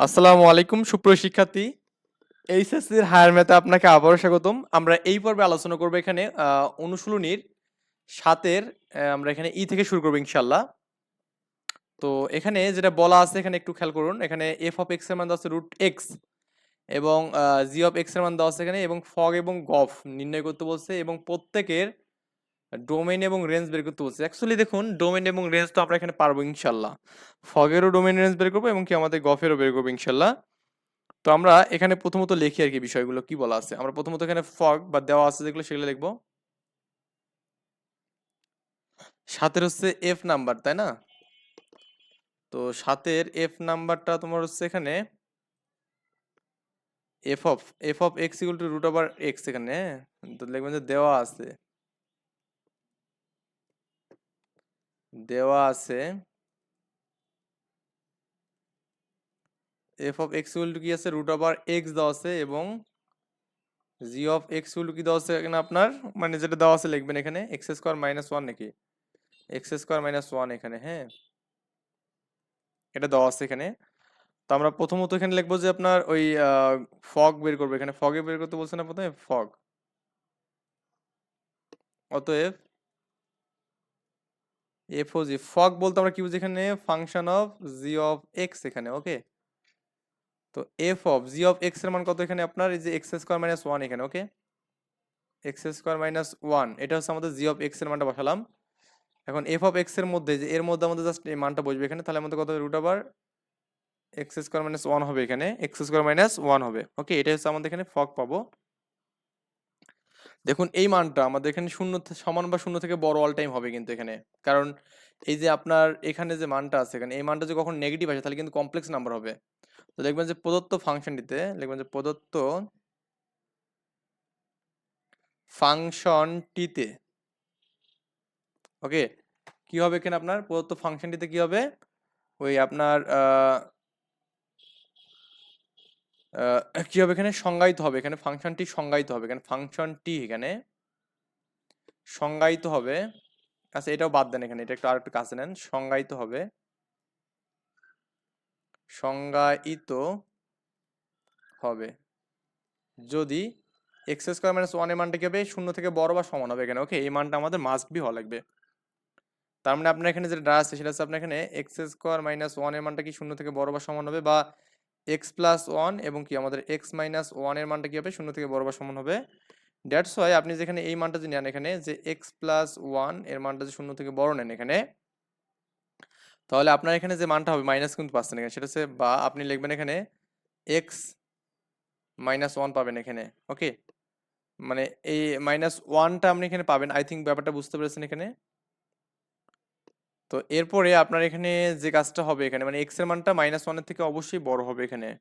আসসালামু আলাইকুম, সুপ্রিয় শিক্ষার্থী। এইচএসসির হায়ার ম্যাথে আপনাকে আবারও স্বাগতম। আমরা এই পর্বে আলোচনা করব এখানে অনুশীলনীর সাতের আমরা এখানে ই থেকে শুরু করব ইনশাল্লাহ তো এখানে যেটা বলা আছে, এখানে একটু খেয়াল করুন, এখানে এফ অফ এক্সের মান দেওয়া আছে রুট এক্স এবং জি অফ এক্সের মান দেওয়া আছে এখানে এবং ফগ এবং গফ নির্ণয় করতে বলছে এবং প্রত্যেকের ডোমেইন এবং রেঞ্জ বের করতে বলছে। অ্যাকচুয়ালি দেখুন ডোমেইন এবং রেঞ্জ তো আমরা এখানে পারব ইনশাল্লাহ ফগেরও ডোমেন রেঞ্জ বের করব এবং কি আমাদের গফেরও বের করব ইনশাল্লাহ তো আমরা এখানে প্রথমত লিখি আর কি বিষয়গুলো, কি বলা আছে? আমরা প্রথমত এখানে ফগ বা দেওয়া আছে যেগুলো, সেগুলো লিখব। সাতের হচ্ছে এফ নাম্বার তাই না? তো সাতের এফ নাম্বারটা তোমার হচ্ছে এখানে f of f of x equal to root over x এখানে হ্যাঁ? তো লিখবেন যে দেওয়া আছে। দেওয়া আছে। F of x equal to কি আছে? রুট ওভার এক্স দেওয়া আছে এবং জি অফ এক্স টু কি দেওয়া আছে এখানে আপনার? মানে যেটা দেওয়া আছে লিখবেন এখানে এক্স স্কোয়ার মাইনাস ওয়ান নাকি? এক্স স্কোয়ার মাইনাস ওয়ান এখানে হ্যাঁ। এটা দেওয়া আছে এখানে। তো আমরা প্রথমত এখানে লিখব যে আপনার ওই ফগ বের করব। এখানে ফগে বের করতে বলছে না প্রথমে? ফগ অতএব এফ ও জি ফগ বলতে আমরা কি বুঝি এখানে? Function of g of x এখানে ওকে তো এফ অফ জি অফ এক্সের মান কত এখানে আপনার? এই যে এক্স স্কোয়ার মাইনাস ওয়ান এখানে okay x square minus one এটা হচ্ছে আমাদের জি অফ এক্সের মানটা বসালাম। এখন এফ অফ এক্সের মধ্যে যে, এর মধ্যে আমাদের জাস্ট এই মানটা বসবে এখানে, তাহলে আমাদের কত root over x square minus one হবে এখানে এক্স স্কোয়ার মাইনাস ওয়ান হবে ওকে এটা হচ্ছে আমাদের এখানে ফগ পাবো। দেখুন, এই মানটা আমাদের এখানে শূন্য সমান বা শূন্য থেকে বড় অল টাইম হবে কিন্তু এখানে। কারণ এই যে আপনার এখানে যে মানটা আছে, এখানে এই মানটা যদি কখন নেগেটিভ আসে, তাহলে কিন্তু কমপ্লেক্স নাম্বার হবে। তো দেখবেন যে প্রদত্ত ফাংশনটিতে, দেখবেন যে প্রদত্ত ফাংশনটিতে ওকে কি হবে এখানে আপনার? প্রদত্ত ফাংশনটিতে কি হবে? ওই আপনার আহ, কি হবে এখানে? সংজ্ঞায়িত হবে। এখানে ফাংশনটি সংজ্ঞায়িত হবে। এখানে ফাংশনটি এখানে সংজ্ঞায়িত হবে। আচ্ছা এটাও বাদ দেন এখানে। এটা একটু আর একটু কাছে নেন। সংজ্ঞায়িত হবে। সংজ্ঞায়িত হবে। যদি এক্স স্কোয়ার মাইনাস ওয়ানের মানটা কি হবে? শূন্য থেকে বড় বা সমান হবে এখানে। ওকে এই মানটা আমাদের মাস্ট বি হওয়া লাগবে। তার মানে আপনার এখানে যেটা আছে সেটা হচ্ছে আপনার এখানে এক্স স্কোয়ার মাইনাস ওয়ানের মানটা কি শূন্য থেকে বড় বা সমান হবে? বা এক্স প্লাস ওয়ান এবং কি আমাদের এক্স মাইনাস ওয়ানের মানটা কি হবে? শূন্য থেকে বড় বা সমান হবে। দ্যাটস ওয়াই আপনি যেখানে এই মানটা যে নেন এখানে, যে এক্স প্লাস ওয়ানের মানটা যে শূন্য থেকে বড় নেন এখানে, তাহলে আপনার এখানে যে মানটা হবে মাইনাস কিন্তু পাচ্ছেন এখানে। সেটা হচ্ছে বা আপনি লিখবেন এখানে এক্স মাইনাস ওয়ান পাবেন এখানে ওকে মানে এই মাইনাস ওয়ানটা আপনি এখানে পাবেন। আই থিঙ্ক ব্যাপারটা বুঝতে পেরেছেন এখানে? তো এরপরে আপনার এখানে যে কাজটা হবে এখানে মানে এক্সের মানটা মাইনাস ওয়ানের থেকে অবশ্যই বড় হবে এখানে।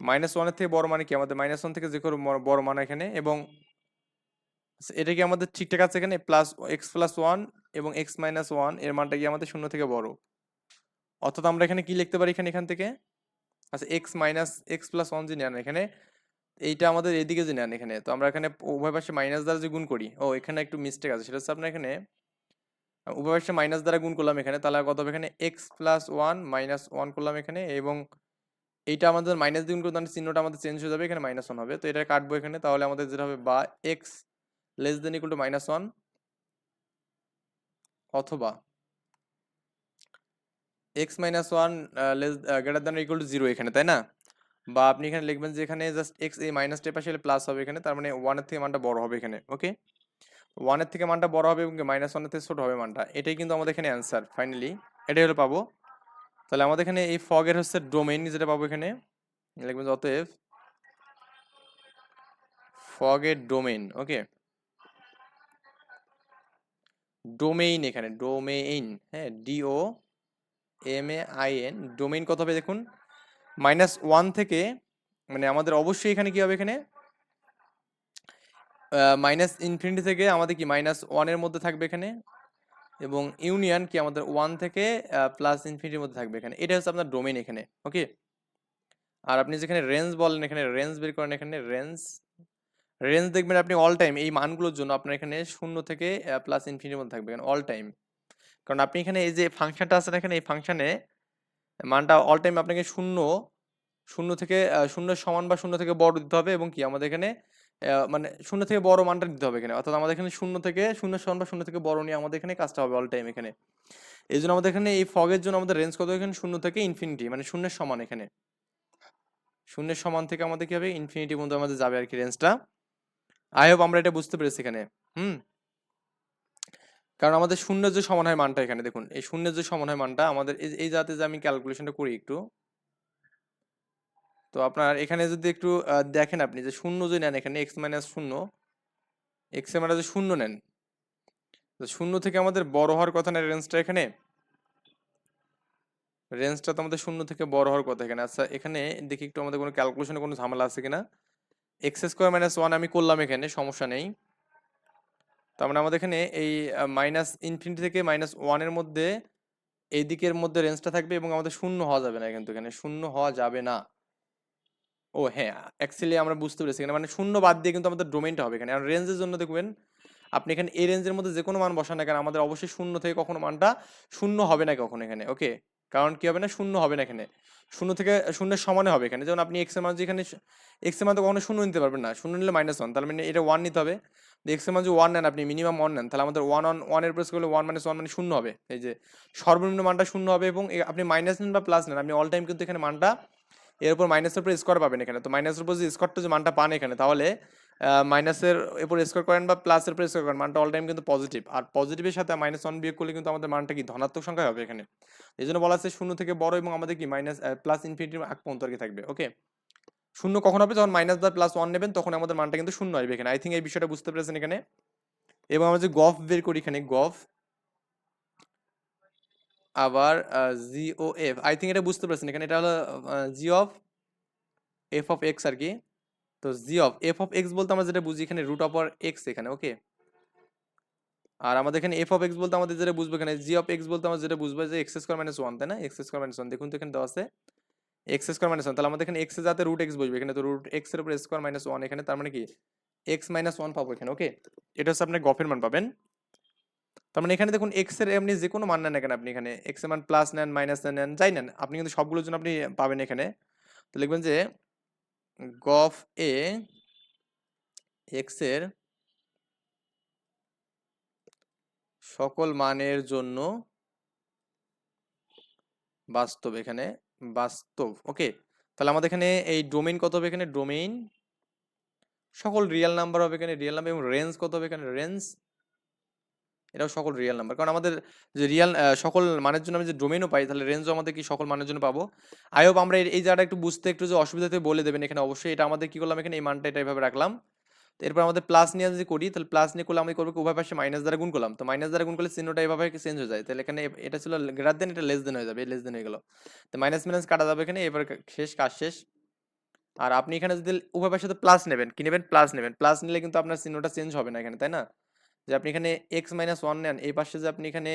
মাইনাস ওয়ানের থেকে বড় মানে কি? আমাদের মাইনাস ওয়ান থেকে যে কোনো বড়- মান এখানে এবং এটা কি আমাদের ঠিকঠাক আছে এখানে? প্লাস এক্স প্লাস ওয়ান এবং এক্স মাইনাস ওয়ানের মানটা কি আমাদের শূন্য থেকে বড়? অর্থাৎ আমরা এখানে কি লিখতে পারি এখানে, এখান থেকে? আচ্ছা x minus x plus one যে নেন এখানে, এইটা আমাদের এদিকে যে নেন এখানে, তো আমরা এখানে উভয় পাশে মাইনাস দ্বারা যে গুণ করি, ও এখানে একটু মিস্টেক আছে, সেটা হচ্ছে আপনার এখানে উভয় মাইনাস দ্বারা গুণ করলাম এখানে, তাহলে কত হবে এখানে? X plus one minus one করলাম এখানে, এবং এইটা আমাদের মাইনাস দিয়ে গুণ করতে চিহ্নটা আমাদের চেঞ্জ হয়ে যাবে, এখানে মাইনাস ওয়ান হবে। তো এটা কাটবো এখানে, তাহলে আমাদের যেটা হবে বা x less than equal to minus one অথবা x minus one less greater than equal to zero এখানে, তাই না? বা আপনি এখানে লিখবেন যে এখানে জাস্ট এক্স এই মাইনাস টেপ আসলে প্লাস হবে এখানে, তার মানে ওয়ানের থেকে মানটা বড় হবে এখানে ওকে ওয়ানের থেকে মানটা বড় হবে এবং মাইনাস ওয়ানের থেকে ছোট হবে মানটা। এটাই কিন্তু আমাদের এখানে অ্যান্সার ফাইনালি এটাই হলো পাবো। তাহলে আমাদের এখানে এই ফগের হচ্ছে ডোমেইন যেটা পাবো এখানে, লিখবেন অতএব ফগের ডোমেইন ওকে ডোমেইন এখানে ডোমেইন হ্যাঁ D O M A I N domain কত হবে দেখুন? মাইনাস ওয়ান থেকে মানে আমাদের অবশ্যই এখানে কি হবে এখানে? মাইনাস ইনফিনিটি থেকে আমাদের কি মাইনাস ওয়ানের মধ্যে থাকবে এখানে? এবং ইউনিয়ন কি আমাদের ওয়ান থেকে প্লাস ইনফিনিটির মধ্যে থাকবে এখানে। এটা হচ্ছে আপনার ডোমেন এখানে ওকে আর আপনি যেখানে রেঞ্জ বলেন এখানে রেঞ্জ বের করেন এখানে রেঞ্জ রেঞ্জ দেখবেন আপনি অল টাইম এই মানগুলোর জন্য আপনার এখানে শূন্য থেকে প্লাস ইনফিনিটির মধ্যে থাকবে এখানে অল টাইম কারণ আপনি এখানে এই যে ফাংশনটা আছে এখানে, এই ফাংশানে মানটা অল টাইম আপনাকে শূন্য শূন্য থেকে শূন্য সমান বা শূন্য থেকে বড় দিতে হবে এবং কি আমাদের এখানে মানে শূন্য থেকে বড় মানটা দিতে হবে এখানে। অর্থাৎ আমাদের এখানে শূন্য থেকে শূন্য সমান বা শূন্য থেকে বড় নিয়ে আমাদের এখানে কাজটা হবে অল টাইম এখানে। এই জন্য আমাদের এখানে এই ফগের জন্য আমাদের রেঞ্জ কত এখানে? শূন্য থেকে ইনফিনিটি মানে শূন্যের সমান এখানে। শূন্যের সমান থেকে আমাদের কি হবে? ইনফিনিটি পর্যন্ত আমাদের যাবে আর কি রেঞ্জটা আই হোপ আমরা এটা বুঝতে পেরেছি এখানে। হুম? কারণ আমাদের শূন্যের যে সমান হয় মানটা এখানে, দেখুন। এই শূন্যের যে সমান হয় মানটা আমাদের এই যাতে যে আমি ক্যালকুলেশনটা করি একটু তো আপনার এখানে যদি একটু দেখেন আপনি যে শূন্য যদি নেন এখানে এক্স মাইনাস শূন্য এক্সের মানে শূন্য নেন, তো শূন্য থেকে আমাদের বড় হওয়ার কথা না রেঞ্জটা এখানে? রেঞ্জটা তো আমাদের শূন্য থেকে বড় হওয়ার কথা এখানে। আচ্ছা এখানে দেখি একটু আমাদের কোনো ক্যালকুলেশনে কোনো ঝামেলা আছে কিনা? এক্স স্কোয়ার মাইনাস ওয়ান আমি করলাম এখানে, সমস্যা নেই। তার মানে আমাদের এখানে এই মাইনাস ইনফিনিটি থেকে মাইনাস ওয়ানের মধ্যে, এই দিকের মধ্যে রেঞ্জটা থাকবে এবং আমাদের শূন্য হওয়া যাবে না কিন্তু এখানে, শূন্য হওয়া যাবে না। ও হ্যাঁ অ্যাকচুয়ালি আমরা বুঝতে পেরেছি এখানে। মানে শূন্য বাদ দিয়ে কিন্তু আমাদের ডোমেইনটা হবে এখানে। আর রেঞ্জের জন্য দেখবেন, আপনি এখানে এই রেঞ্জের মধ্যে যে কোনো মান বসান না কেন, আমাদের অবশ্যই শূন্য থেকে কখনো মানটা শূন্য হবে না কখনো এখানে ওকে কারণ কি হবে না? শূন্য হবে না এখানে। শূন্য থেকে, শূন্যের সমানে হবে এখানে। যেমন আপনি এক্সের মান যেখানে এক্সের মান তো কখনো শূন্য নিতে পারবেন না। শূন্য নিলে মাইনাস ওয়ান তাহলে মানে এটা ওয়ান নিতে হবে। এক্সের মান যদি ওয়ান নেন আপনি মিনিমাম ওয়ান নেন, তাহলে আমাদের ওয়ান অন ওয়ানের প্রেস করলে ওয়ান মাইনাস ওয়ান মানে শূন্য হবে। এই যে সর্বনিম্ন মানটা শূন্য হবে এবং আপনি মাইনাস নেন বা প্লাস নেন, আপনি অল টাইম কিন্তু এখানে মানটা এর উপর মাইনাসের উপর স্কোয়ার পাবেন এখানে। তো মাইনাসের উপর যে স্কোয়ারটা যে মানটা পান এখানে, তাহলে মাইনাসের উপর স্কোয়ার করেন বা প্লাসের উপর স্কোয়ার করেন, মানটা অল টাইম কিন্তু পজিটিভ আর পজিটিভের সাথে মাইনাস ওয়ান বিয়োগ করলে কিন্তু আমাদের মানটা কি? ধনাত্মক সংখ্যা হবে এখানে। এই জন্য বলা আছে শূন্য থেকে বড় এবং আমাদের কি মাইনাস প্লাস ইনফিনিটির আগ পর্যন্ত কি থাকবে ওকে শূন্য কখন হবে? যখন মাইনাস বা প্লাস ওয়ান নেবেন, তখন আমাদের মানটা কিন্তু শূন্য হবে এখানে। আই থিঙ্ক এই বিষয়টা বুঝতে পেরেছেন এখানে। এবং আমরা যে গফ বের করি এখানে, গফ আবার g o f I think এটা বুঝতে পারছেন। এখানে এটা হলো g of f of x আর কি। তো g of f of x বলতে আমরা যেটা বুঝি এখানে রুট অফ আর এক্স এখানে ওকে আর আমাদের এখানে এফ অফ এক্স বলতে আমাদের যেটা বুঝব এখানে জি অফ এক্স বলতে আমরা যেটা বুঝব যে এক্স স্কোয়ার মাইনাস ওয়ান তাই না? এক্স স্কোয়ার মাইনাস ওয়ান দেখুন তো এখানে দেওয়া আছে এক্স স্কোয়ার মাইনাস ওয়ান তাহলে আমাদের এখানে এক্স যাতে রুট এক্স বসবে। এখানে তো রুট এক্সের উপর স্কোয়ার মাইনাস ওয়ান এখানে, তার মানে কি? এক্স মাইনাস ওয়ান পাবো এখানে ওকে এটা হচ্ছে আপনার গফের মান পাবেন। তার মানে এখানে দেখুন এক্সের এমনি যে কোনো মান নেন এখানে আপনি এখানে এক্সের মান প্লাস নেন মাইনাস নেন যাই নেন, আপনি কিন্তু সবগুলোর জন্য আপনি পাবেন এখানে। তো লিখবেন যে গফ এ এক্সের সকল মানের জন্য বাস্তব এখানে, বাস্তব, ওকে? তাহলে আমাদের এখানে এই ডোমেইন কত হবে এখানে? ডোমেইন সকল রিয়েল নাম্বার হবে এখানে রিয়েল নাম্বার এবং রেঞ্জ কত হবে এখানে? রেঞ্জ এটাও সকল রিয়েল নাম্বার কারণ আমাদের যে রিয়েল সকল মানের জন্য আমি যে ডোমেইনও পাই, তাহলে রেঞ্জও আমাদের কি সকল মানের জন্য পাবো? আই হোপ আমরা এই- জায়গাটা একটু বুঝতে, একটু যে অসুবিধাতে বলে দেবেন এখানে অবশ্যই। এটা আমাদের কি করলাম এখানে? এই মানটা এটা এভাবে রাখলাম। তো এরপর আমাদের প্লাস নিয়ে যদি করি, তাহলে প্লাস নিয়ে করলে আমি করব উভয় পাশে মাইনাস দ্বারা গুণ করলাম। তো মাইনাস দ্বারা গুণ করলে চিহ্নটা এভাবে চেঞ্জ হয়ে যায়? তাহলে এখানে এটা ছিল গ্রেটার দেন এটা লেস দেন হয়ে যাবে লেস দেন হয়ে গেল। তো মাইনাস মাইনাস কাটা যাবে এখানে, এবার শেষ কাজ শেষ। আর আপনি এখানে যদি উভয় পাশে প্লাস নেবেন, কি নেবেন? প্লাস নেবেন। প্লাস নিলে কিন্তু আপনার চিহ্নটা চেঞ্জ হবে না এখানে, তাই না? যে আপনি এখানে এক্স মাইনাস ওয়ান নেন, এই পাশে যে আপনি এখানে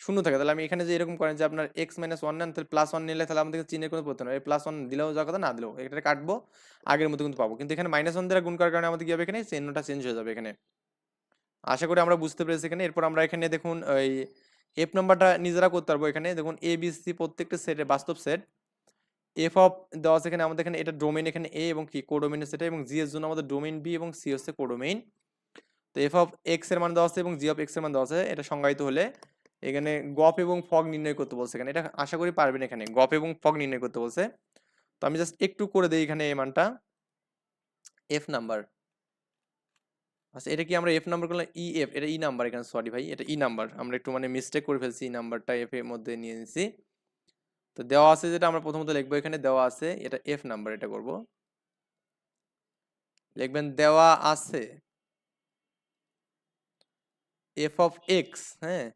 শূন্য থাকে, তাহলে আমি এখানে যে এরকম করেন যে আপনার এক্স মাইনাস ওয়ান নেন, তাহলে প্লাস ওয়ান নিলে তাহলে আমাদের চিহ্নের কোনো পড়তে না এই প্লাস ওয়ান দিলেও যা কথা না দিলেও এটা কাটবো, আগের মতো কিন্তু পাবো। কিন্তু এখানে মাইনাস ওয়ান দ্বারা গুণ করার কারণে আমাদের কি হবে এখানে? চিহ্নটা চেঞ্জ হয়ে যাবে এখানে। আশা করি আমরা বুঝতে পেরেছি এখানে। এরপর আমরা এখানে দেখুন, ওই এফ নাম্বারটা নিজেরা করতে পারব এখানে। দেখুন এ বি সি প্রত্যেকটা সেটে বাস্তব সেট এফ অফ দেওয়া আছে এখানে আমাদের এখানে এটা ডোমেইন এখানে এ এবং কি? কোডোমেইনের সেট এবং জি এর জন্য আমাদের ডোমেইন বি এবং সি হচ্ছে কোডোমেইন তো এফ অফ এক্সের মান দেওয়া আছে এবং জি অফ এক্সের মান দেওয়া আছে, এটা সংজ্ঞায়িত হলে এখানে গপ এবং ফগ নির্ণয় করতে বলছে এখানে। এটা আশা করি পারবেন এখানে গপ এবং ফগ নির্ণয় করতে বলছে। তো আমি জাস্ট একটু করে দিই এখানে এই মানটা। এফ নাম্বার আচ্ছা এটা কি আমরা এফ নাম্বার করলাম? ই এফ এটা ই নাম্বার এখানে সরি ভাই, এটা ই নাম্বার আমরা একটু মানে মিস্টেক করে ফেলছি ই নাম্বারটা এফ এর মধ্যে নিয়ে নিছি। তো দেওয়া আছে যেটা আমরা প্রথমত লিখব এখানে, দেওয়া আছে, এটা এফ নাম্বার এটা করব। লিখবেন, দেওয়া আছে। এফ অফ এক্স হ্যাঁ?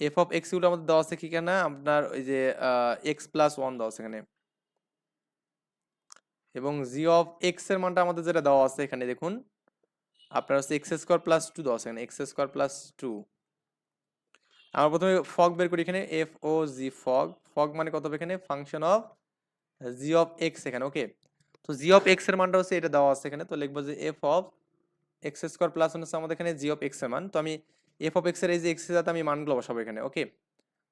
এফ অফ এক্সগুলো আমাদের দেওয়া আছে কি কেনা? আপনার ওই যে এক্স প্লাস ওয়ান দেওয়া আছে এখানে। এবং জি অফ এক্সের মানটা আমাদের যেটা দেওয়া আছে এখানে, দেখুন। আপনার হচ্ছে এক্স স্কোয়ার প্লাস টু দেওয়া আছে এখানে এক্স স্কোয়ার প্লাস টু আমরা প্রথমে ফগ বের করি এখানে f o g fog fog মানে কত এখানে? Function of g of x এখানে ওকে তো জি অফ এক্সের মানটা হচ্ছে এটা দেওয়া আছে এখানে, তো লিখব যে f of x square plus হচ্ছে আমাদের এখানে জি অফ এক্সের মান। তো আমি এফ অফ এক্সের এই যে এক্স যাতে আমি মানগুলো বসাবো এখানে ওকে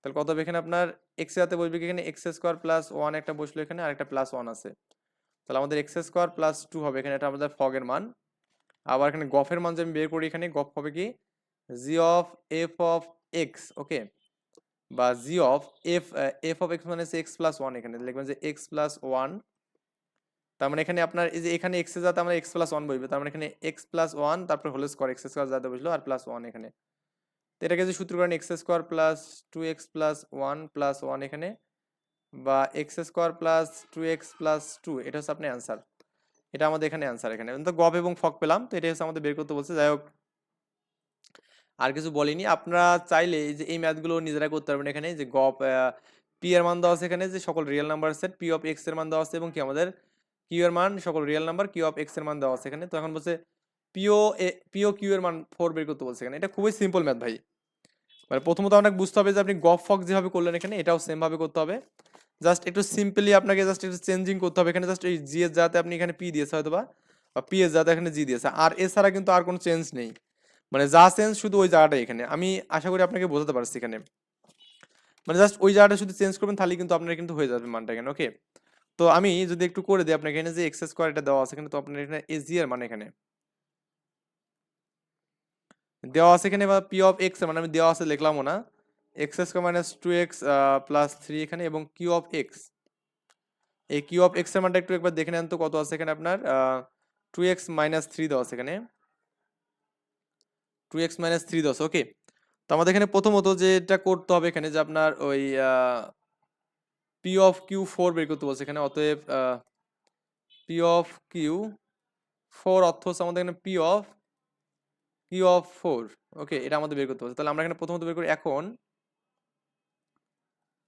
তাহলে কত এখানে আপনার? এক্স হাতে বসবে এখানে? এক্স স্কোয়ার প্লাস ওয়ান একটা বসল এখানে, আর একটা প্লাস ওয়ান আছে। তাহলে আমাদের এক্স স্কোয়ার প্লাস টু হবে এখানে, এটা আমাদের ফগের মান। আবার এখানে গফের মান যে আমি বের করি এখানে গফ হবে কি? G of f of x okay বা g of f f of x মানে হচ্ছে এক্স প্লাস ওয়ান এখানে। লিখবেন যে এক্স প্লাস ওয়ান তার মানে এখানে আপনার এই যে এখানে এক্স যাতে আমরা এক্স প্লাস ওয়ান বসবে, তার মানে এখানে এক্স প্লাস ওয়ান তারপর হোল স্কোয়ার এক্স স্কোয়ার যাতে বসল আর প্লাস ওয়ান এখানে। তো এটাকে যে সূত্র করেন x square plus two x plus one plus one এখানে বা x square plus two x plus two এটা হচ্ছে আপনার অ্যান্সার এটা আমাদের এখানে অ্যান্সার এখানে। তো গব এবং ফক পেলাম, তো এটা হচ্ছে আমাদের বের করতে বলছে। যাই হোক, আর কিছু বলিনি। আপনারা চাইলে যে এই ম্যাথগুলো নিজেরা করতে পারবেন এখানে। যে গপ পি এর মান দেওয়া আছে এখানে যে সকল real number set p of এক্সের মান দেওয়া আছে এবং কি আমাদের কিউ এর মান, সকল রিয়েল নাম্বার কিউ অফ এক্সের মান দেওয়া আছে এখানে। তো এখন বলছে পিও এ পিও কিউ এর মান ফোর বের করতে বলছে এখানে। এটা খুবই সিম্পল ম্যাথ ভাই। মানে প্রথমত আপনাকে বুঝতে হবে যে আপনি গফ ফক যেভাবে করলেন এখানে, এটাও সেম ভাবে করতে হবে। জাস্ট একটু সিম্পলি আপনাকে জাস্ট একটু চেঞ্জিং করতে হবে। এখানে জাস্ট এই জি এর যাতে আপনি এখানে পি দিয়েছে হয়তো বা পি এর যাতে এখানে জি দিয়েছে। আর এছাড়া কিন্তু আর কোনো চেঞ্জ নেই। মানে যা চেঞ্জ শুধু ওই জায়গাটাই এখানে। আমি আশা করি আপনাকে বোঝাতে পারছি এখানে। মানে জাস্ট ওই জায়গাটা শুধু চেঞ্জ করবেন তাহলে কিন্তু আপনার কিন্তু হয়ে যাবে মানটা এখানে ওকে তো আমি যদি একটু করে দিই আপনাকে এখানে যে এক্স স্কোয়ার এটা দেওয়া আছে, এখানে তো আপনার এখানে এর মানে এখানে। দেওয়া আছে এখানে বা পি অফ এক্স মানে আমি দেওয়া আছে লিখলামও না। X square minus two x plus three এখানে এবং কিউ অফ এক্স এই কিউ অফ এক্সের মানটা একটু একবার দেখে নেন তো কত আছে এখানে আপনার টু এক্স মাইনাস থ্রি দেওয়া আছে এখানে। টু এক্স মাইনাস থ্রি দশ ওকে তো আমাদের এখানে প্রথমত যেটা করতে হবে এখানে যে আপনার ওই পি অফ কিউ ফোর বের করতে বলছে। এখানে অতএব পি অফ কিউ ফোর অর্থ হচ্ছে আমাদের এখানে p of q of four okay এটা আমাদের বের করতে বলছে। তাহলে আমরা এখানে প্রথমত বের করি এখন।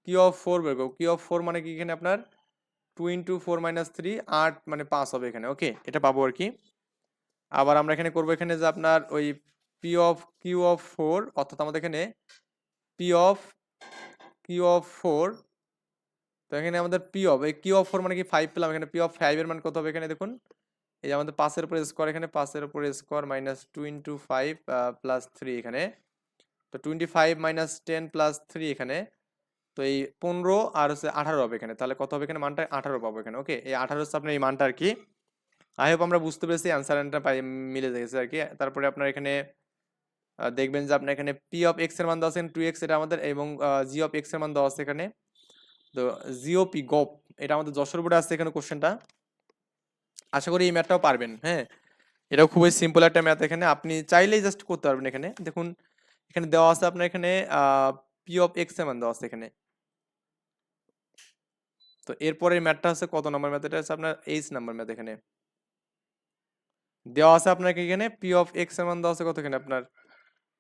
কিউ অফ ফোর বের করব। কিউ অফ ফোর মানে কি এখানে আপনার? Two into four minus three আট মানে পাঁচ হবে এখানে। ওকে এটা পাবো আর কি। আবার আমরা এখানে করব এখানে যে আপনার ওই p of q of four অর্থাৎ আমাদের এখানে p of q of four তো এখানে আমাদের পি অফ এই কিউ অফ ফোর মানে কি ফাইভ পেলাম, এখানে পি অফ ফাইভের মান কত হবে এখানে দেখুন? এই যে আমাদের পাঁচের উপরে স্কোয়ার এখানে পাঁচের উপরে square minus two into five plus three এখানে। তো twenty five minus ten plus three এখানে। তো এই পনেরো আর হচ্ছে আঠারো হবে এখানে। তাহলে কত হবে এখানে? মানটা আঠারো পাবো এখানে ওকে এই আঠারো হচ্ছে আপনার এই মানটা আর কি। আই হোপ আমরা বুঝতে পেরেছি অ্যান্সারটা পাই, মিলে গেছে আর কি। তারপরে আপনার এখানে দেখবেন যে আপনার এখানে পি অফ এক্সের মান দেওয়া আছে টু এক্স এটা আমাদের এবং জি অফ এক্সের মান দেওয়া আছে এখানে। তো জিও পি গপ এটা আমাদের যশোর বোর্ডে আসছে এখানে কোশ্চেনটা আশা করি এই ম্যাথটাও পারবেন হ্যাঁ? এটাও খুবই সিম্পল একটা ম্যাথ এখানে। আপনি চাইলেই জাস্ট করতে পারবেন এখানে। দেখুন, এখানে দেওয়া আছে আপনার এখানে পি অফ এক্সের মান দেওয়া আছে এখানে। তো এরপরের ম্যাথটা হচ্ছে কত নম্বর ম্যাথ এটা হচ্ছে আপনার এইচ নাম্বার ম্যাথ এখানে। দেওয়া আছে আপনাকে এখানে পি অফ এক্সের মান দেওয়া আছে কত এখানে আপনার?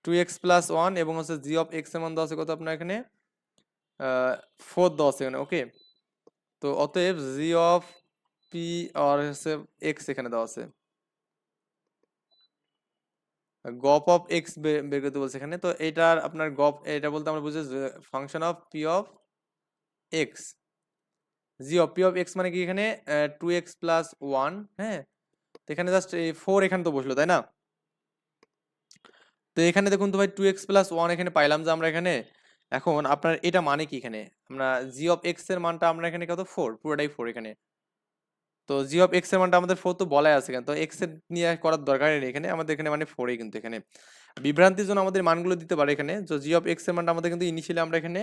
টু এক্স প্লাস ওয়ান এবং হচ্ছে জি অফ এক্সের মান দেওয়া আছে কত আপনার এখানে? ফোর দেওয়া আছে এখানে ওকে তো অতএব জি অফ পি আর হচ্ছে এক্স এখানে দেওয়া আছে। গপ অফ এক্স বের করতে বলছে এখানে, তো এটার আপনার গপ, এটা বলতে আমরা বুঝি function of p of x g of p of x মানে কি এখানে? টু এক্স প্লাস ওয়ান হ্যাঁ? তো এখানে জাস্ট এই ফোর এখানে তো বসল, তাই না? তো এখানে দেখুন তো ভাই টু এক্স প্লাস ওয়ান এখানে পাইলাম যে আমরা এখানে। এখন আপনার এটা মানে কি এখানে? আমরা জি অফ এক্সের মানটা আমরা এখানে কত? ফোর পুরোটাই ফোর এখানে। তো জি অফ এক্সের মানটা আমাদের ফোর তো বলাই আছে এখানে। তো এক্সের নিয়ে করার দরকার নেই এখানে। আমাদের এখানে মানে ফোরই কিন্তু এখানে। বিভ্রান্তির জন্য আমাদের মানগুলো দিতে পারে এখানে। তো জি অফ এক্সের মানটা আমাদের কিন্তু ইনিশিয়ালি আমরা এখানে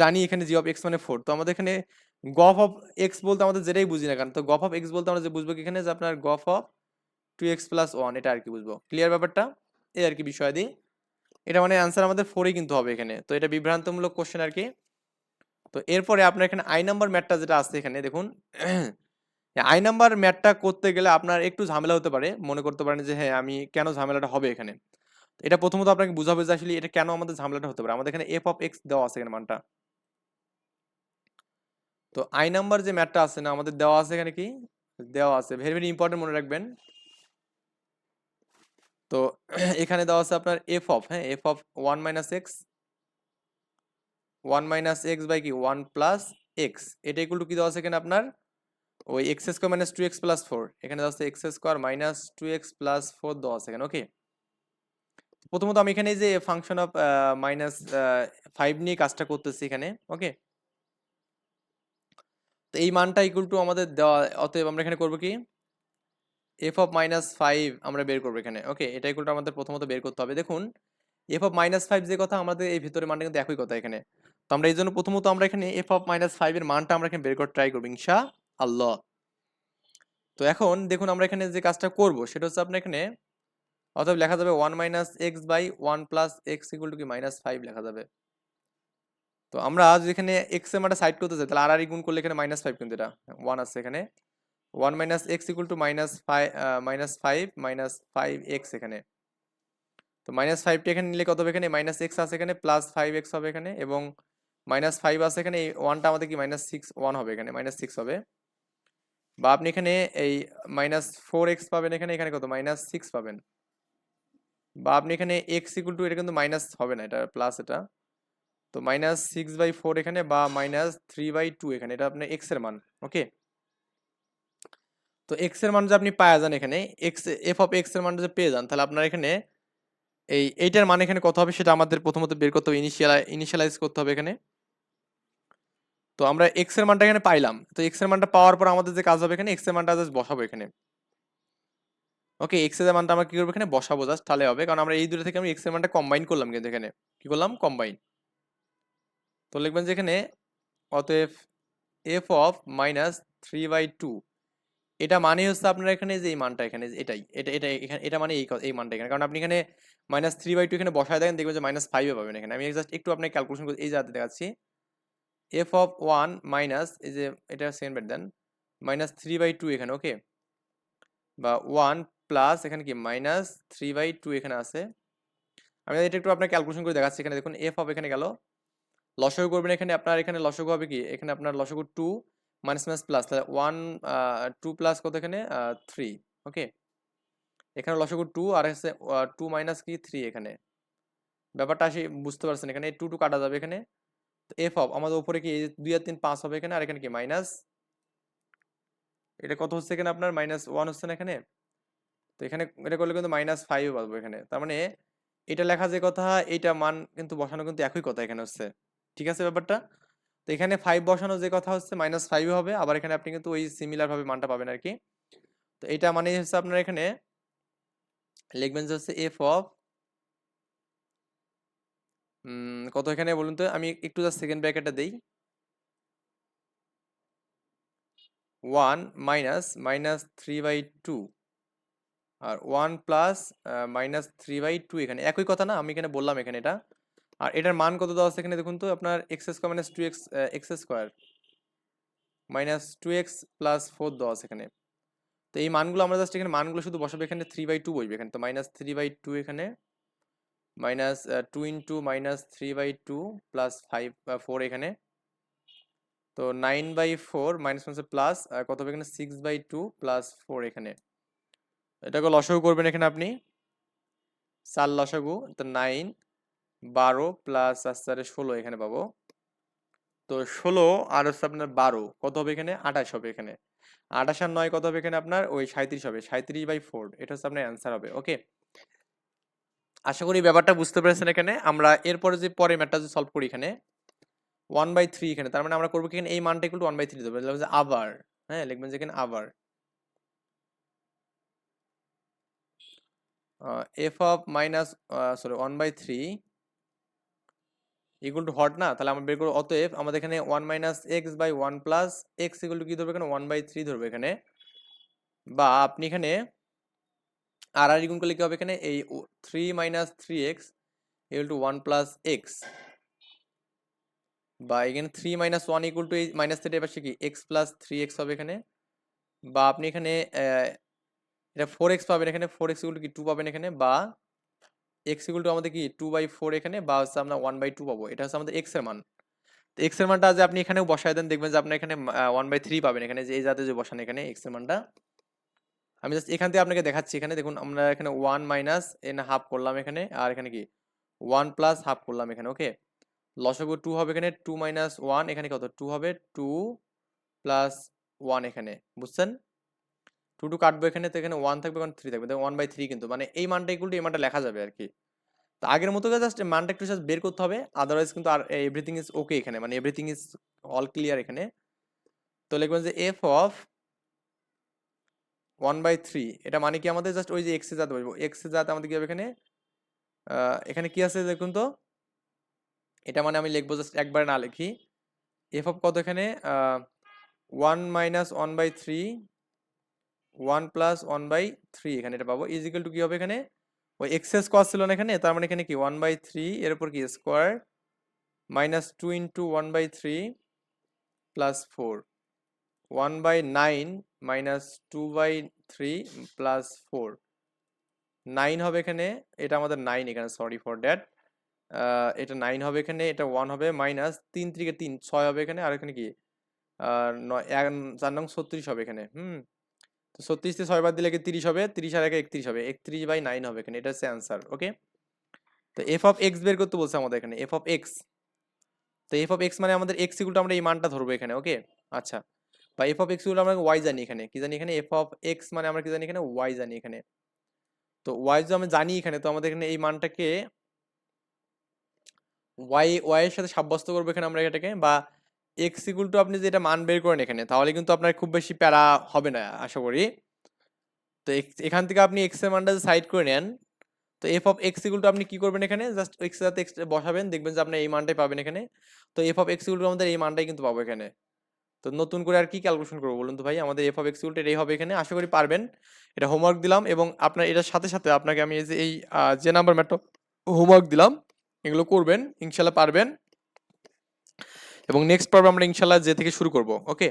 জানি এখানে জি অফ এক্স মানে ফোর তো আমাদের এখানে গফ অফ এক্স বলতে আমাদের যেটাই বুঝি না কেন। তো গফ অফ এক্স বলতে আমরা যে বুঝব এখানে? যে আপনার গফ of two x plus one এটা আর কি বুঝব। ক্লিয়ার ব্যাপারটা? এই আর কি বিষয় দিই এটা মানে অ্যান্সার আমাদের ফোরই কিন্তু হবে এখানে। তো এটা বিভ্রান্তমূলক কোশ্চেন আর কি। তো এরপরে আপনার এখানে আই নাম্বার ম্যাটটা যেটা আছে এখানে, দেখুন। আই নাম্বার ম্যাটটা করতে গেলে আপনার একটু ঝামেলা হতে পারে। মনে করতে পারেন যে হ্যাঁ আমি কেন ঝামেলাটা হবে এখানে? এটা প্রথমত আপনাকে বুঝাবে যে আসলে এটা কেন আমাদের ঝামেলাটা হতে পারে। আমাদের এখানে এফ অফ এক্স দেওয়া আছে এখানে মানটা। তো আই নাম্বার যে ম্যাটটা আছে না, আমাদের দেওয়া আছে এখানে কি? দেওয়া আছে। ভেরি ভেরি ইম্পর্টেন্ট মনে রাখবেন। তো এখানে দেওয়া আছে আপনার এফ অফ হ্যাঁ? F of one minus x one minus x by কি? ওয়ান প্লাস এক্স এটা ইকুয়াল টু কি দেওয়া আছে এখানে আপনার? ওই x square minus two x plus four এখানে দেওয়া আছে x square minus two x plus four দেওয়া আছে এখানে ওকে প্রথমত আমি এখানে যে ফাংশন অফ মাইনাস ফাইভ নিয়ে কাজটা করতেছি এখানে ওকে তো এই মানটা ইকুয়াল টু আমাদের দেওয়া, অতএব আমরা এখানে করব কি? এফ অফ মাইনাস ফাইভ আমরা বের করব এখানে। ওকে এটা ইকুয়াল টু আমাদের প্রথমত বের করতে হবে। দেখুন এফ অফ মাইনাস ফাইভ যে কথা, আমাদের এই ভিতরে মানটা কিন্তু একই কথা এখানে। তো আমরা এই জন্য প্রথমত আমরা এখানে এফ অফ মাইনাস ফাইভের মানটা আমরা এখানে বের করে ট্রাই করব ইনশা আল্লাহ তো এখন দেখুন, আমরা এখানে যে কাজটা করব, সেটা হচ্ছে আপনার এখানে, অতএব লেখা যাবে one minus x by one plus x equal to কি? মাইনাস ফাইভ লেখা যাবে। তো আমরা যদি এখানে এক্সের মানটা সাইড করতে চাই, তাহলে আর আর গুণ করলে এখানে মাইনাস ফাইভ কিন্তু এটা ওয়ান আছে এখানে। One minus x equal to minus five minus five minus five x এখানে। তো মাইনাস ফাইভটি এখানে নিলে কত হবে এখানে? মাইনাস এক্স আছে এখানে প্লাস ফাইভ এক্স হবে এখানে, এবং মাইনাস ফাইভ আছে এখানে, এই ওয়ানটা আমাদের কি? মাইনাস সিক্স ওয়ান হবে এখানে মাইনাস সিক্স হবে। বা আপনি এখানে এই মাইনাস ফোর এক্স পাবেন এখানে এখানে কত? মাইনাস সিক্স পাবেন। বা আপনি এখানে এক্স ইকুয়াল টু এটা কিন্তু মাইনাস হবে না, এটা প্লাস এটা। তো মাইনাস সিক্স বাই ফোর এখানে, বা মাইনাস থ্রি বাই টু এখানে, এটা আপনার এক্সের মান ওকে তো এক্সের মান যে আপনি পাওয়া যান এখানে এক্স এফ অফ এক্সের মান যে পেয়ে যান, তাহলে আপনার এখানে এই এইটার মান এখানে কত হবে সেটা আমাদের প্রথমত বের করতে হবে ইনিশিয়াল ইনিশিয়ালাইজ করতে হবে এখানে। তো আমরা এক্সের মানটা এখানে পাইলাম, তো এক্সের মানটা পাওয়ার পর আমাদের যে কাজ হবে এখানে এক্সের মানটা জাস্ট বসাবো এখানে। ওকে এক্সের মানটা আমরা কি করব এখানে? বসাবো জাস্ট তাহলে হবে, কারণ আমরা এই দুটো থেকে আমি এক্সের মানটা কম্বাইন করলাম কিন্তু এখানে। কি করলাম? কম্বাইন তো লিখবেন যে এখানে, অতএব f of minus three by two এটা মানে হচ্ছে আপনার এখানে যে এই মানটা এখানে এটাই, এটা এটা এখানে, এটা মানে এই এই মানটা এখানে। কারণ আপনি এখানে মাইনাস থ্রি বাই টু এখানে বসায় দেখেন দেখবেন যে মাইনাস ফাইভে পাবেন এখানে। আমি জাস্ট একটু আপনাকে ক্যালকুলেশন করে, এই যাতে দেখাচ্ছি। এফ অফ ওয়ান মাইনাস এই যে এটা second bed then minus three by two এখানে ওকে বা ওয়ান প্লাস এখানে কি? মাইনাস থ্রি বাই টু এখানে আছে। আমি এটা একটু আপনার ক্যালকুলেশন করে দেখাচ্ছি, এখানে দেখুন এফ অফ এখানে গেল। লসগু করবেন এখানে, আপনার এখানে লসগু হবে কি? এখানে আপনার লসগু টু মাইনাস মাইনাস প্লাস তাহলে ওয়ান টু প্লাস কত এখানে? থ্রি ওকে এখানে লসগু টু আর হচ্ছে টু মাইনাস কি? থ্রি এখানে। ব্যাপারটা আসি, বুঝতে পারছেন এখানে টু টু কাটা যাবে এখানে। তো এফ অফ আমাদের উপরে কি দুই আর তিন পাঁচ হবে এখানে, আর এখানে কি? মাইনাস এটা কত হচ্ছে এখানে আপনার? মাইনাস ওয়ান হচ্ছে না এখানে? তো এখানে, এটা করলে কিন্তু মাইনাস ফাইভ পাবো এখানে। তার মানে এটা লেখা যে কথা, এইটা মান কিন্তু বসানো কিন্তু একই কথা এখানে হচ্ছে। ঠিক আছে ব্যাপারটা? এখানে ফাইভ বসানো যে কথা হচ্ছে মাইনাস ফাইভ হবে। আবার এখানে আপনি কিন্তু ওই সিমিলার ভাবে মানটা পাবেন আর কি তো এটা মানে হচ্ছে আপনার এখানে লিখবেন যে হচ্ছে এফ অফ কত এখানে বলুন তো? আমি একটু জাস্ট সেকেন্ড ব্র্যাকেটটা দেই। One minus minus three by two R one plus minus three by two এখানে। একই কথা না, আমি এখানে বললাম এখানে এটা। আর এটার মান কত দেওয়া আছে এখানে দেখুন তো? আপনার x square minus two x x square minus two x plus four দেওয়া আছে এখানে। তো এই মানগুলো আমরা জাস্ট এখানে মানগুলো শুধু বসাবো, এখানে থ্রি বাই টু বসবে এখানে। তো মাইনাস থ্রি বাই টু এখানে minus two into minus three by two plus five four এখানে। তো nine by four minus minus plus কত হবে এখানে? Six by two plus four এখানে। এটাকে লসাগু করবেন এখানে আপনি। চার লসাগু, তো নাইন বারো প্লাস আস্তে ষোলো এখানে পাবো। তো ষোলো আর হচ্ছে আপনার বারো, কত হবে এখানে? আঠাশ হবে এখানে। আঠাশ আর নয় কত হবে এখানে আপনার? ওই সাঁত্রিশ হবে সাঁত্রিশ বাই ফোর এটা হচ্ছে আপনার অ্যান্সার হবে ওকে আশা করি ব্যাপারটা বুঝতে পেরেছেন এখানে। আমরা এরপরে যে পরে ম্যাটটা যে সলভ করি এখানে ওয়ান বাই থ্রি এখানে, তার মানে আমরা করব কি এখানে? এই মানটা একটু ওয়ান বাই থ্রি দেবো যে আবার হ্যাঁ? লিখবেন যে এখানে আবার। F of minus sorry one by three equal to hot না, তাহলে আমরা বের করব। অতএব আমাদের এখানে one minus x by one plus x equal to কি ধরবে এখানে? ওয়ান বাই থ্রি ধরবে এখানে। বা আপনি এখানে আর আর গুণ করলে কি হবে এখানে? এই three minus three x equal to one plus x বা এখানে three minus one equal to এই মাইনাস থ্রি এবার কি? এক্স প্লাস থ্রি এক্স হবে এখানে। বা আপনি এখানে এটা ফোর এক্স পাবেন এখানে। ফোর এক্স ইকুয়াল টু কি? টু পাবেন এখানে। বা এক্স ইকুয়াল টু আমাদের কি টু বাই ফোর এখানে বা হচ্ছে আমরা ওয়ান বাই টু পাবো। এটা হচ্ছে আমাদের এক্সের মান। তো এক্সের মানটা যে আপনি এখানেও বসায় দেন, দেখবেন যে আপনি এখানে ওয়ান বাই থ্রি পাবেন এখানে, যে এই জাতে যে বসান এখানে এক্সের মানটা। আমি জাস্ট এখান থেকে আপনাকে দেখাচ্ছি এখানে, দেখুন আমরা এখানে ওয়ান মাইনাস এন হাফ করলাম এখানে, আর এখানে কি? ওয়ান প্লাস হাফ করলাম এখানে ওকে লসগু টু হবে এখানে টু মাইনাস ওয়ান এখানে কত? টু হবে টু প্লাস ওয়ান এখানে, বুঝছেন? টু টু কাটবো এখানে, তো এখানে ওয়ান থাকবে কারণ থ্রি থাকবে। ওয়ান বাই থ্রি কিন্তু মানে এই মানটা ইকুয়াল টু এই মানটা লেখা যাবে আর কি তো আগের মতো জাস্ট মানটা একটু জাস্ট বের করতে হবে আদারওয়াইজ কিন্তু আর এভরিথিং ইজ ওকে এখানে মানে এভরিথিং ইজ অল ক্লিয়ার এখানে। তো লিখবেন যে f of one by three এটা মানে কি আমাদের জাস্ট ওই যে এক্সে যাতে বলব। এক্সে যাতে আমাদের কি হবে এখানে? এখানে কি আছে দেখুন তো? এটা মানে আমি লিখব জাস্ট একবার না লিখি। এফ অফ কত এখানে? One minus one by three one plus one by three এখানে এটা পাবো। ইজিক্যাল টু কি হবে এখানে? ওই এক্সেস কস ছিল না এখানে, তার মানে এখানে কি? ওয়ান বাই থ্রি এর উপর কি? Square minus two into one by three plus four one by nine minus two by three plus four nine হবে এখানে, এটা আমাদের নাইন এখানে সরি ফর দ্যাট এটা নাইন হবে এখানে, এটা ওয়ান হবে মাইনাস তিন থেকে তিন, ছয় হবে এখানে, আর এখানে কি? নয় চার নং ছত্রিশ হবে এখানে, হুম। তো ছত্রিশ থেকে ছয় বাদ দিলে তিরিশ হবে? তিরিশ আর একে একত্রিশ হবে। একত্রিশ বাই নাইন হবে এখানে। এটা হচ্ছে অ্যান্সার ওকে তো এফ অফ এক্স বের করতে বলছে আমাদের এখানে এফ অফ এক্স তো এফ অফ এক্স মানে আমাদের এক্স ইকুয়াল আমরা এই মানটা ধরবো এখানে ওকে আচ্ছা। বা এফ অফ এক্স ইকুয়াল আমরা ওয়াই জানি এখানে। কি জানি এখানে? এফ অফ এক্স মানে আমরা কি জানি এখানে? ওয়াই জানি এখানে। তো ওয়াই যদি আমরা জানি এখানে, তো আমাদের এখানে এই মানটাকে ওয়াই ওয়াই এর সাথে সাব্যস্ত করব এখানে আমরা এটাকে, বা এক্স ইকুয়াল টু আপনি যেটা মান বের করেন এখানে, তাহলে কিন্তু আপনার খুব বেশি প্যারা হবে না, আশা করি। তো এখান থেকে আপনি এক্সের মানটা সাইড করে নেন। তো f of x equal to আপনি কি করবেন এখানে? জাস্ট এক্স সাথে এক্স বসাবেন, দেখবেন যে আপনি এই মানটাই পাবেন এখানে। তো f of x equal to আমাদের এই মানটাই কিন্তু পাবো এখানে। তো নতুন করে আর কি ক্যালকুলেশন করব বলুন তো ভাই? আমাদের f of x equal to এটাই হবে এখানে। আশা করি পারবেন। এটা হোমওয়ার্ক দিলাম এবং আপনার, এটার সাথে সাথে আপনাকে আমি এই যে এই যে নাম্বার ম্যাটটা হোমওয়ার্ক দিলাম। এগুলো করবেন ইনশাল্লাহ পারবেন। এবং নেক্সট পর্ব আমরা ইনশাল্লাহ যে থেকে শুরু করব ওকে